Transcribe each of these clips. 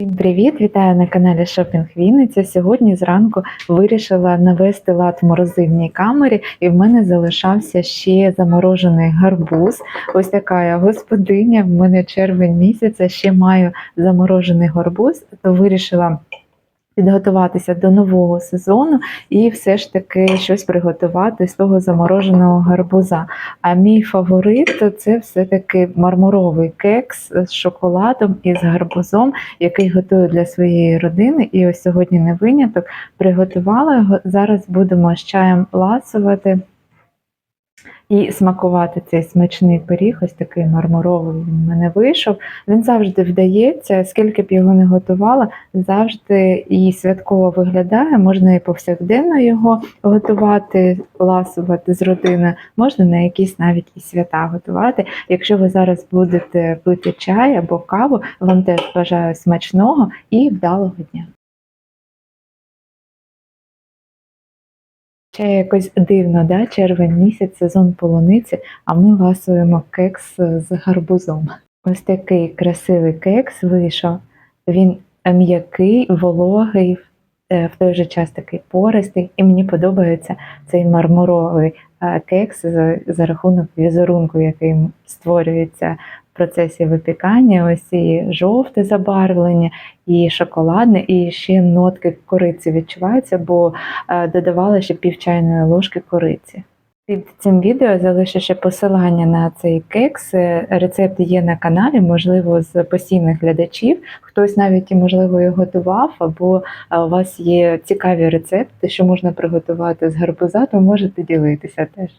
Всім привіт! Вітаю на каналі Шопінг Вінниця. Сьогодні зранку вирішила навести лад в морозильній камері, і в мене залишався ще заморожений гарбуз. Ось така я господиня. В мене червень місяця ще маю заморожений гарбуз, то вирішила. Підготуватися до нового сезону і все ж таки щось приготувати з того замороженого гарбуза. А мій фаворит це все-таки мармуровий кекс з шоколадом і з гарбузом, який готую для своєї родини. І ось сьогодні не виняток. Приготувала його. Зараз будемо з чаєм ласувати і смакувати цей смачний пиріг. Ось такий мармуровий він в мене вийшов. Він завжди вдається, скільки б його не готувала, завжди і святково виглядає. Можна і повсякденно його готувати, ласувати з родиною, можна на якісь навіть і свята готувати. Якщо ви зараз будете пити чай або каву, вам теж бажаю смачного і вдалого дня. Ще якось дивно, да? червень місяць, сезон полуниці, а ми ласуємо кекс з гарбузом. Ось такий красивий кекс вийшов. Він м'який, вологий, е, в той же час такий пористий, і мені подобається цей мармуровий е, кекс за, рахунок візерунку, який створюється процесі випікання. Ось і жовте забарвлення, і шоколадне, і ще нотки кориці відчуваються, бо е, додавала ще пів чайної ложки кориці. Під цим відео залишу ще посилання на цей кекс. Е, Рецепт є на каналі, можливо, з постійних глядачів. Хтось навіть, можливо, і готував, або е, у вас є цікаві рецепти, що можна приготувати з гарбуза, то можете ділитися теж.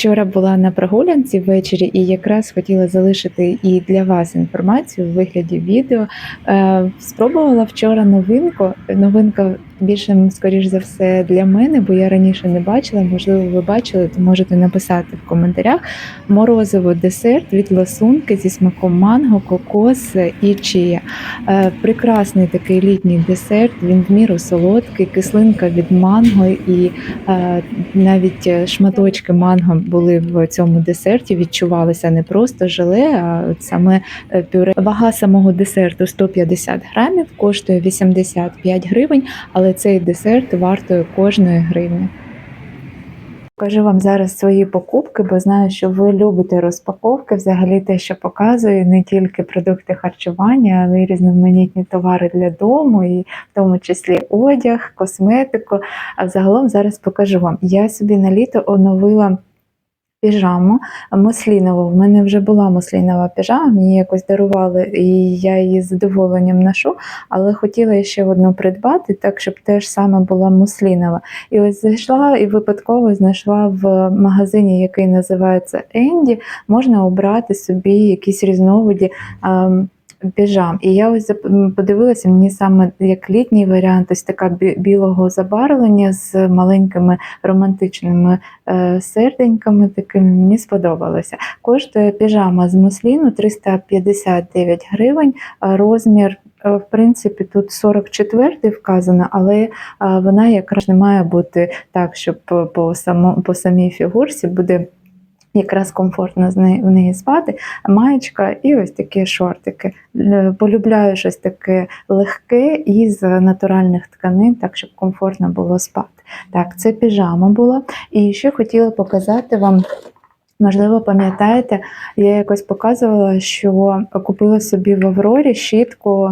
Вчора була на прогулянці ввечері і якраз хотіла залишити і для вас інформацію в вигляді відео. Е, Спробувала вчора новинку. Новинка більше, скоріш за все, для мене, бо я раніше не бачила. Можливо, ви бачили, то можете написати в коментарях. Морозиво десерт від ласунки зі смаком манго, кокос і чия. Е, Прекрасний такий літній десерт. Він в міру солодкий, кислинка від манго і е, навіть шматочки манго були в цьому десерті, відчувалися не просто желе, а от саме е, пюре. Вага самого десерту 150 грамів, коштує 85 гривень, але цей десерт вартує кожної гривні. Покажу вам зараз свої покупки, бо знаю, що ви любите розпаковки, взагалі те, що показую, не тільки продукти харчування, але й різноманітні товари для дому, і в тому числі одяг, косметику. А загалом зараз покажу вам. Я собі на літо оновила піжаму муслінову. В мене вже була муслінова піжама, мені якось дарували, і я її з задоволенням ношу, але хотіла ще одну придбати, так щоб теж саме була муслінова. І ось зайшла і випадково знайшла в магазині, який називається Енді, можна обрати собі якісь різновиді. Піжам. І я ось подивилася, мені саме як літній варіант, ось така білого забарвлення з маленькими романтичними е, серденьками такими мені сподобалося. Коштує піжама з мусліну 359 гривень, розмір. е, В принципі, тут 44 вказано, але е, вона якраз не має бути так, щоб по, само, по самій фігурці буде якраз комфортно в неї спати. Маєчка і ось такі шортики. Полюбляю щось таке легке із натуральних тканин, так щоб комфортно було спати. Так, це піжама була. І ще хотіла показати вам. Можливо, пам'ятаєте, я якось показувала, що купила собі в Аврорі щітку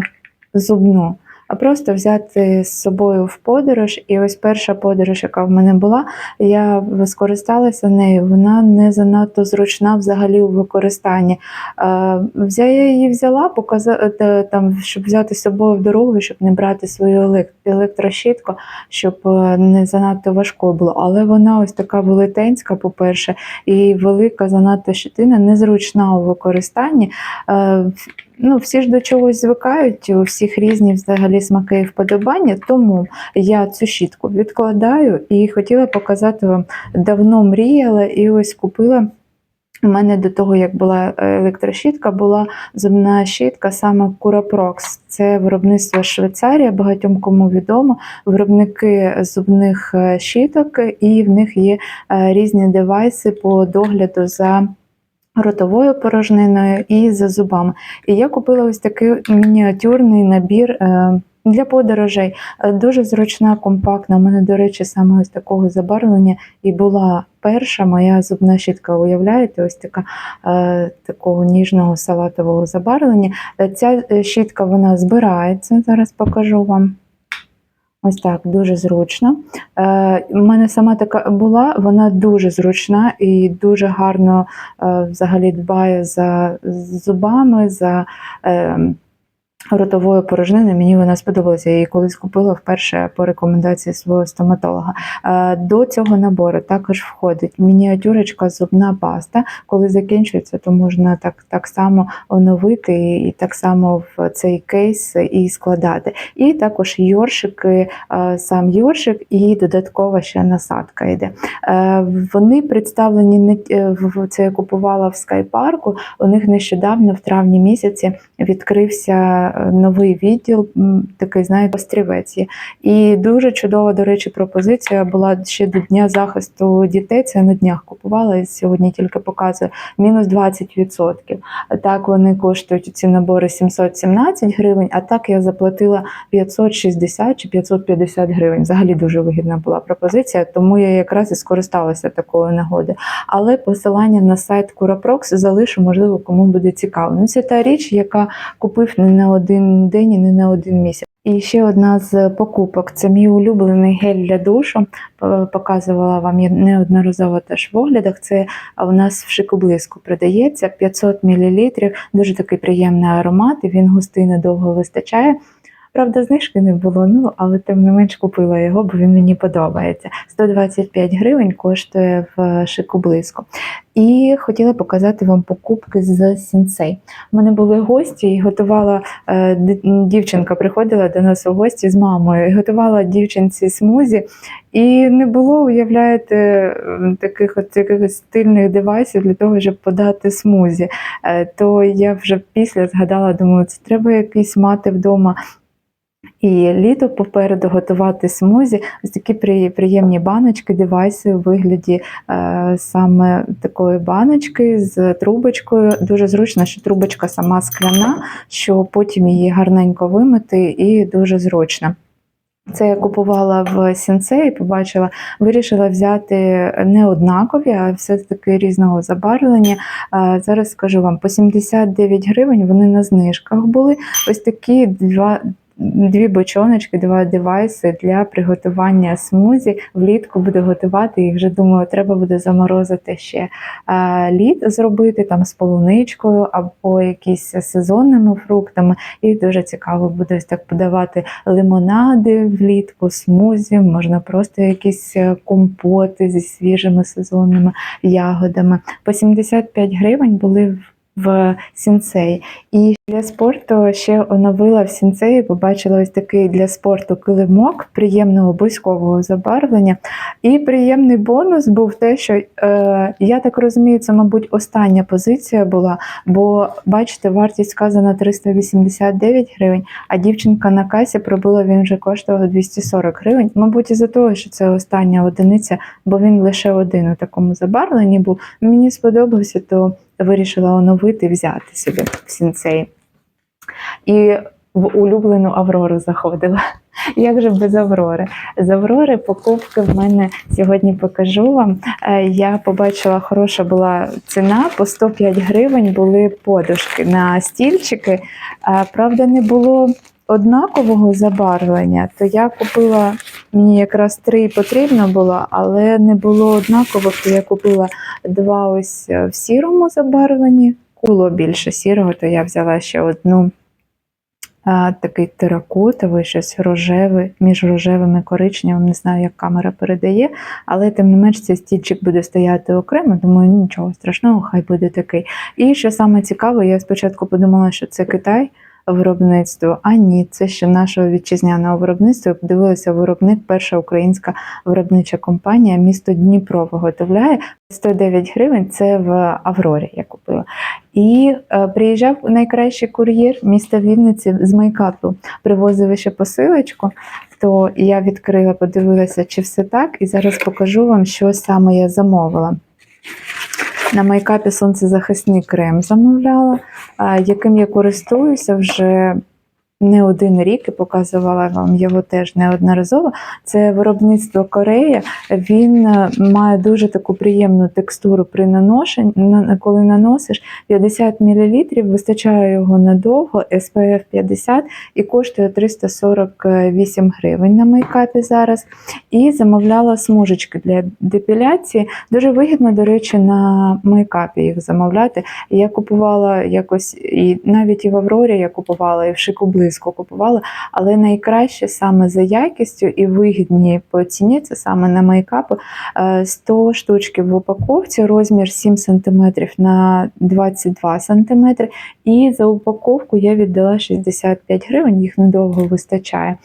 зубну, а просто взяти з собою в подорож. І ось перша подорож, яка в мене була, я скористалася нею. Вона не занадто зручна взагалі у використанні. Е, Я її взяла, показала там, щоб взяти з собою в дорогу, щоб не брати свою елек- електрощітку, щоб е, не занадто важко було. Але вона ось така велетенська, по-перше, і велика занадто щитина, незручна у використанні. Е, Ну, всі ж до чогось звикають, у всіх різні взагалі смаки і вподобання, тому я цю щітку відкладаю і хотіла показати вам, давно мріяла і ось купила. У мене до того, як була електрощітка, була зубна щітка саме Curaprox. Це виробництво Швейцарія, багатьом кому відомо. Виробники зубних е, щіток, і в них є е, різні девайси по догляду за ротовою порожниною і за зубами. І я купила ось такий мініатюрний набір. е, Для подорожей Е, дуже зручна, компактна. У мене, до речі, саме ось такого забарвлення і була перша моя зубна щітка. Уявляєте, ось така е, такого ніжного салатового забарвлення. Ця щітка вона збирається. Зараз покажу вам. Ось так, дуже зручно. Е, у мене сама така була, вона дуже зручна і дуже гарно е, взагалі дбає за зубами, за е, ротовою порожниною. Мені вона сподобалася. Я її колись купила вперше по рекомендації свого стоматолога. Е, до цього набору також входить мініатюрочка зубна паста. Коли закінчується, то можна так, так само оновити і, так само в цей кейс і складати. І також йоршики, е, сам йоршик і додаткова ще насадка йде. Е, Вони представлені не це я купувала в скайпарку. У них нещодавно, в травні місяці, відкрився новий відділ, такий, знаєте, острівець. І дуже чудова, до речі, пропозиція була ще до Дня захисту дітей. Це на днях купувала і сьогодні тільки показую. Мінус 20%. Так вони коштують ці набори 717 гривень, а так я заплатила 560 чи 550 гривень. Взагалі дуже вигідна була пропозиція, тому я якраз і скористалася такою нагоди. Але посилання на сайт Curaprox залишу, можливо, кому буде цікаво. Ну, це та річ, яка купив не один день і не на один місяць. І ще одна з покупок це мій улюблений гель для душу. Показувала вам неодноразово теж в оглядах. Це у нас в шикоблиску продається 500 мл. Дуже такий приємний аромат, і він густий надовго вистачає. Правда, знижки не було, ну але тим не менш купила його, бо він мені подобається. 125 гривень коштує в шикоблиску. І хотіла показати вам покупки з сінцей. У мене були гості і готувала е, дівчинка приходила до нас у гості з мамою і готувала дівчинці смузі. І не було, уявляєте, таких от якихось стильних девайсів для того, щоб подати смузі. Е, То я вже після згадала, думаю, це треба якийсь мати вдома. І літо попереду готувати смузі, ось такі приємні баночки, девайси у вигляді е, саме такої баночки з трубочкою. Дуже зручно, що трубочка сама скляна, що потім її гарненько вимити і дуже зручно. Це я купувала в сінцеї, побачила, вирішила взяти не однакові, а все-таки різного забарвлення. Е, Зараз скажу вам, по 79 гривень вони на знижках були. Ось такі два. Дві бочоночки, два девайси для приготування смузі. Влітку буду готувати і вже думаю, треба буде заморозити ще е, лід зробити там з полуничкою або якісь сезонними фруктами. І дуже цікаво буде так подавати лимонади влітку, смузі, можна просто якісь е, компоти зі свіжими сезонними ягодами. По 75 гривень були в- в сінцеї. І для спорту ще оновила в сінцеї, побачила ось такий для спорту килимок приємного бузькового забарвлення. І приємний бонус був те, що е, я так розумію, це, мабуть, остання позиція була, бо бачите, вартість сказана 389 гривень, а дівчинка на касі пробила, він вже коштував 240 гривень. Мабуть, із-за того, що це остання одиниця, бо він лише один у такому забарвленні був. Мені сподобався, то вирішила оновити, взяти собі сінцей. І в улюблену Аврору заходила. Як же без Аврори? З Аврори покупки в мене сьогодні покажу вам. Е, Я побачила, хороша була ціна, по 105 гривень були подушки на стільчики. Е, Правда, не було однакового забарвлення, то я купила, мені якраз три потрібно було, але не було однакових, то я купила два ось е, в сірому забарвленні. Було більше сірого, то я взяла ще одну а, такий теракотовий, щось рожевий, між рожевим і коричневим, не знаю, як камера передає, але тим не менш цей стільчик буде стояти окремо, думаю, нічого страшного, хай буде такий. І що саме цікаве, я спочатку подумала, що це Китай. Виробництво, а ні, це ще нашого вітчизняного виробництва. Я Подивилася, виробник, перша українська виробнича компанія, місто Дніпро виготовляє 109 гривень. Це в Аврорі я купила. І е, приїжджав найкращий кур'єр міста Вінниці з Майкапу, привозив ще посилочку. То я відкрила, подивилася, чи все так, і зараз покажу вам, що саме я замовила. На майкапі сонцезахисний крем замовляла, яким я користуюся вже не один рік і показувала вам його теж неодноразово. Це виробництво Корея. Він е, має дуже таку приємну текстуру при наношенні. Коли наносиш 50 мл, вистачає його надовго, SPF 50 і коштує 348 гривень на майкапі зараз. І замовляла смужечки для депіляції. Дуже вигідно, до речі, на майкапі їх замовляти. Я купувала якось і навіть і в Аврорі я купувала, і в Шику близько купувала, але найкраще саме за якістю і вигідні по ціні це саме на майкапи. Е, 100 штучки в упаковці, розмір 7 см на 22 см. І за упаковку я віддала 65 гривень, їх недовго вистачає.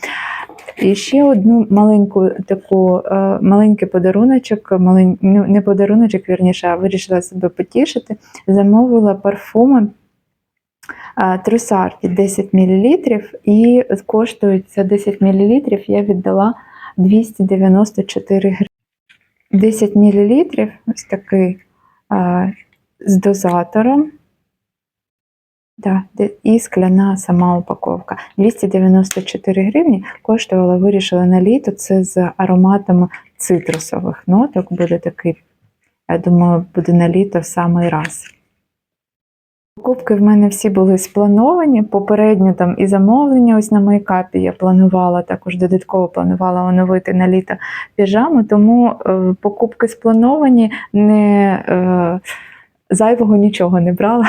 І ще одну маленьку таку е, маленький подаруночок, малень, ну, не подаруночок, вірніше, а вирішила себе потішити. Замовила парфуми е, Трусарді 10 мл, і коштують за 10 мл я віддала 294 гривні. 10 мл, ось такий е, з дозатором. Да, і скляна сама упаковка. 294 гривні коштувала, вирішила на літо. Це з ароматами цитрусових ноток. Буде такий, я думаю, буде на літо в самий раз. Покупки в мене всі були сплановані. Попередньо там і замовлення ось на майкапі я планувала, також додатково планувала оновити на літо піжаму, тому е, покупки сплановані, не е, зайвого нічого не брала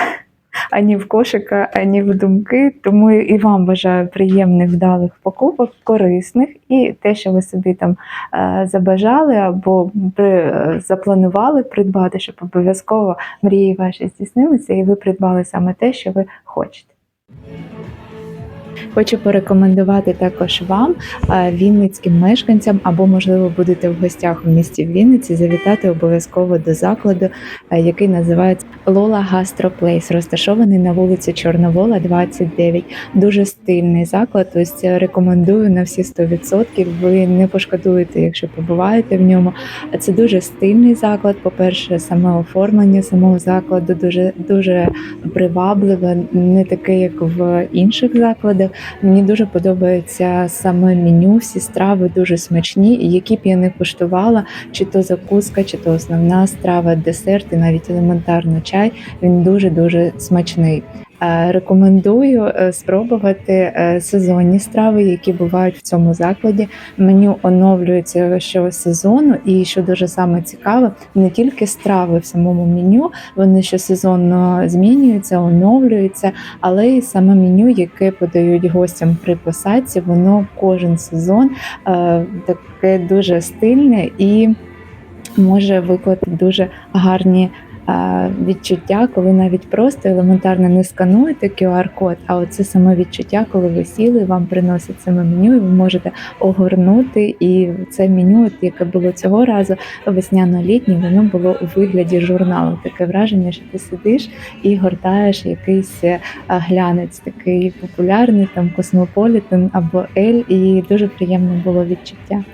ані в кошика, ані в думки. Тому і вам бажаю приємних вдалих покупок, корисних, і те, що ви собі там е, забажали або при, е, запланували придбати, щоб обов'язково мрії ваші здійснилися, і ви придбали саме те, що ви хочете. Хочу порекомендувати також вам, е, вінницьким мешканцям, або, можливо, будете в гостях в місті Вінниці, завітати обов'язково до закладу, е, який називається Лола Гастро Плейс, розташований на вулиці Чорновола, 29. Дуже стильний заклад. Ось е, рекомендую на всі 100%. Ви не пошкодуєте, якщо побуваєте в ньому. Це дуже стильний заклад. По-перше, саме оформлення самого закладу дуже дуже привабливе, не таке, як в інших закладах. Мені дуже подобається саме меню, всі страви дуже смачні, і які б я не куштувала, чи то закуска, чи то основна страва, десерт і навіть елементарно чай. Він дуже дуже смачний. Е, Рекомендую е, спробувати е, сезонні страви, які бувають в цьому закладі. Меню оновлюється щосезону, і що дуже саме цікаве, не тільки страви в самому меню, вони щосезонно змінюються, оновлюються, але й саме меню, яке подають гостям при посадці, воно кожен сезон таке дуже стильне і може виклати дуже гарні. Е, Відчуття, коли навіть просто елементарно не скануєте QR-код, а оце саме відчуття, коли ви сіли, вам приносять саме меню, і ви можете огорнути. І це меню, яке було цього разу, весняно-літнє, воно було у вигляді журналу. Таке враження, що ти сидиш і гортаєш якийсь е, глянець, такий популярний, там Космополітен або Ель, і дуже приємне було відчуття.